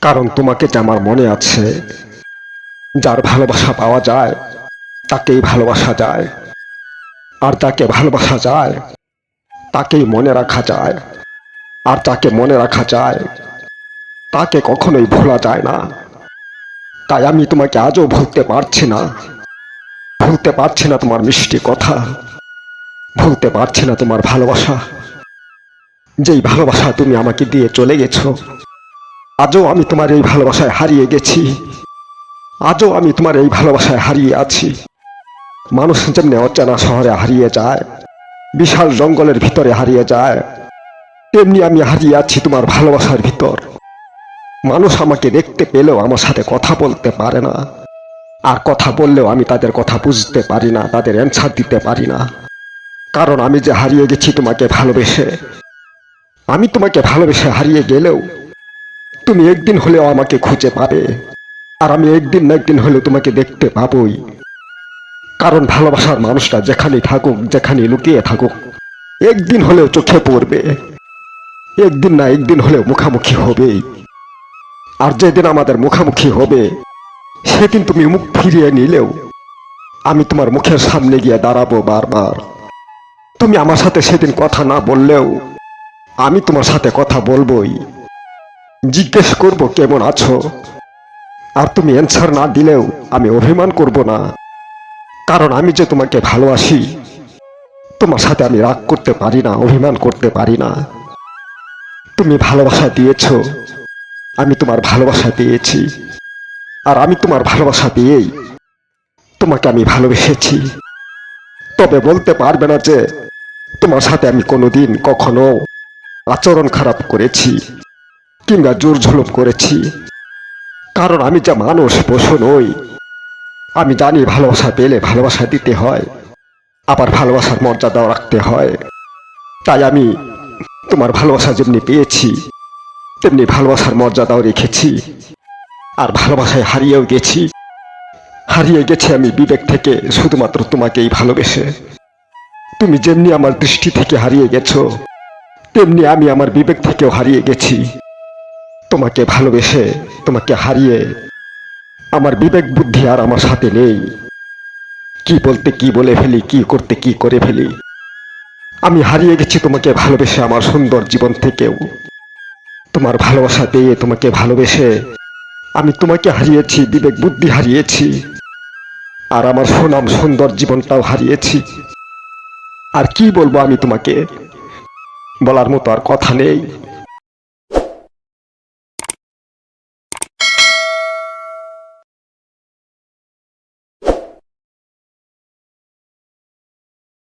কারণ তোমাকে যে আমার মনে আছে, যার ভালোবাসা পাওয়া যায়, তাকেই ভালোবাসা যায়। আর যাকে ভালোবাসা যায়, তাকেই মনে রাখা যায়। আর যাকে মনে রাখা যায়, তাকে কখনোই ভোলা যায় না। তাই আমি তোমাকে আজও ভুলতে পারছি না। ভুলতে পারছি না তোমার মিষ্টি কথা। ভুলতে পারছি না তোমার ভালোবাসা। যেই ভালোবাসা তুমি আমাকে দিয়ে চলে গেছো আজও আমি তোমার এই ভালোবাসায় হারিয়ে গেছি। আজও আমি তোমার এই ভালোবাসায় হারিয়ে আছি। মানুষ যেমনি অচেনা শহরে হারিয়ে যায়, বিশাল জঙ্গলের ভিতরে হারিয়ে যায়, তেমনি আমি হারিয়ে আছি তোমার ভালোবাসার ভিতর। মানুষ আমাকে দেখতে পেলেও আমার সাথে কথা বলতে পারে না। আর কথা বললেও আমি তাদের কথা বুঝতে পারি না, তাদের অ্যান্সার দিতে পারি না। কারণ আমি যে হারিয়ে গেছি তোমাকে ভালোবেসে, আমি তোমাকে ভালোবেসে হারিয়ে গেলেও তুমি একদিন হলেও আমাকে খুঁজে পাবে। আর আমি একদিন না একদিন হলেও তোমাকে দেখতে পাবই। কারণ ভালোবাসার মানুষটা যেখানেই থাকুক যেখানে লুকিয়ে থাকুক, একদিন হলেও চোখে পড়বে। একদিন না একদিন হলেও মুখামুখি হবেই। আর যেদিন আমাদের মুখামুখি হবে, সেদিন তুমি মুখ ফিরিয়ে নিলেও আমি তোমার মুখের সামনে গিয়ে দাঁড়াবো বারবার। তুমি আমার সাথে সেদিন কথা না বললেও আমি তোমার সাথে কথা বলবোই। জিজ্ঞেস করব কেমন আছো? আর তুমি অ্যান্সার না দিলেও আমি অভিমান করব না। কারণ আমি যে তোমাকে ভালোবাসি, তোমার সাথে আমি রাগ করতে পারি না, অভিমান করতে পারি না। তুমি ভালোবাসা দিয়েছ, আমি তোমার ভালোবাসা পেয়েছি আর আমি তোমার ভালোবাসা পেয়েই তোমাকে আমি ভালোবেসেছি। তবে বলতে পারবে না যে তোমার সাথে আমি কোনোদিন কখনো আচরণ খারাপ করেছি। কিংবা জোর ঝুলুম করেছি। কারণ আমি যা মানুষ, পশু নই। আমি জানি ভালোবাসা পেলে ভালোবাসা দিতে হয়। আবার ভালোবাসার মর্যাদাও রাখতে হয়। তাই আমি তোমার ভালোবাসা যেমনি পেয়েছি, তেমনি ভালোবাসার মর্যাদাও রেখেছি। আর ভালোবাসায় হারিয়েও গেছি। হারিয়ে গেছি আমি বিবেক থেকে, শুধুমাত্র তোমাকেই ভালোবেসে। তুমি যেমনি আমার দৃষ্টি থেকে হারিয়ে গেছো, তেমনি আমি আমার বিবেক থেকেও হারিয়ে গেছি। তোমাকে ভালোবেসে, তোমাকে হারিয়ে আমার বিবেক, বুদ্ধি আর আমার সাথে নেই। কি বলতে কি বলে ফেলি, কি করতে কি করে ফেলি? আমি হারিয়ে গেছি তোমাকে ভালোবেসে আমার সুন্দর জীবন থেকেও। তোমার ভালোবাসা পেয়ে তোমাকে ভালোবেসে আমি তোমাকে হারিয়েছি, বিবেক, বুদ্ধি হারিয়েছি। আর আমার সুনাম, সুন্দর জীবনটাও হারিয়েছি। আর কি বলব আমি তোমাকে? বলার মতো আর কথা নেই।